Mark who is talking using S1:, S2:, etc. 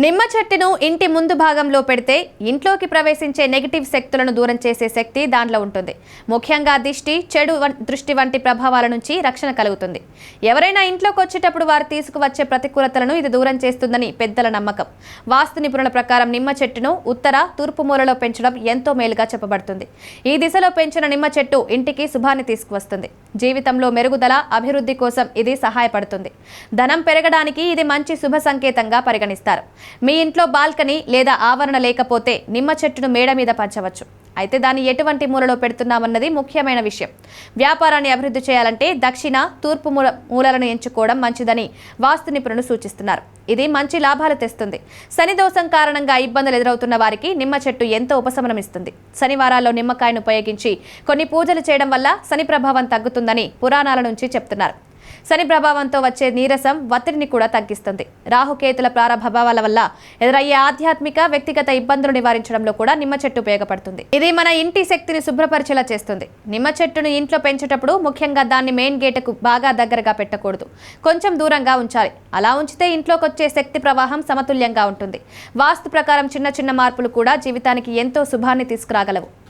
S1: నిమ్మ చెట్టును ఇంటి ముందు భాగంలో పెడితే ఇంట్లోకి ప్రవేశించే నెగిటివ్ శక్తులను దూరం చేసే శక్తి దాంట్లో ఉంటుంది. ముఖ్యంగా దిష్టి చెడు దృష్టి వంటి ప్రభావాల నుంచి రక్షణ కలుగుతుంది. ఎవరైనా ఇంట్లోకి వచ్చేటప్పుడు వారు తీసుకువచ్చే ప్రతికూలతలను ఇది దూరం చేస్తుందని పెద్దల నమ్మకం. వాస్తు నిపుణుల ప్రకారం నిమ్మ చెట్టును ఉత్తర తూర్పు మూలలో పెంచడం ఎంతో మేలుగా చెప్పబడుతుంది. ఈ దిశలో పెంచిన నిమ్మ చెట్టు ఇంటికి శుభాన్ని తీసుకువస్తుంది. జీవితంలో మెరుగుదల అభివృద్ధి కోసం ఇది సహాయపడుతుంది. ధనం పెరగడానికి ఇది మంచి శుభ సంకేతంగా పరిగణిస్తారు. మీ ఇంట్లో బాల్కనీ లేదా ఆవరణ లేకపోతే నిమ్మ చెట్టును మేడ మీద పంచవచ్చు. అయితే దాన్ని ఎటువంటి మూలలో పెడుతున్నామన్నది ముఖ్యమైన విషయం. వ్యాపారాన్ని అభివృద్ధి చేయాలంటే దక్షిణ తూర్పు మూల మూలలను ఎంచుకోవడం మంచిదని వాస్తు నిపుణులు సూచిస్తున్నారు. ఇది మంచి లాభాలు తెస్తుంది. శని దోషం కారణంగా ఇబ్బందులు ఎదురవుతున్న వారికి నిమ్మ చెట్టు ఎంతో ఉపశమనం ఇస్తుంది. శనివారాల్లో నిమ్మకాయను ఉపయోగించి కొన్ని పూజలు చేయడం వల్ల శని ప్రభావం తగ్గుతుందని పురాణాల నుంచి చెప్తున్నారు. శని ప్రభావంతో వచ్చే నీరసం ఒత్తిడిని కూడా తగ్గిస్తుంది. రాహుకేతుల ప్రారభావాల వల్ల ఎదురయ్యే ఆధ్యాత్మిక వ్యక్తిగత ఇబ్బందులు నివారించడంలో కూడా నిమ్మ చెట్టు ఉపయోగపడుతుంది. ఇది మన ఇంటి శక్తిని శుభ్రపరిచేలా చేస్తుంది. నిమ్మ చెట్టును ఇంట్లో పెంచేటప్పుడు ముఖ్యంగా దాన్ని మెయిన్ గేటుకు బాగా దగ్గరగా పెట్టకూడదు. కొంచెం దూరంగా ఉంచాలి. అలా ఉంచితే ఇంట్లోకి వచ్చే శక్తి ప్రవాహం సమతుల్యంగా ఉంటుంది. వాస్తు ప్రకారం చిన్న చిన్న మార్పులు కూడా జీవితానికి ఎంతో శుభాన్ని తీసుకురాగలవు.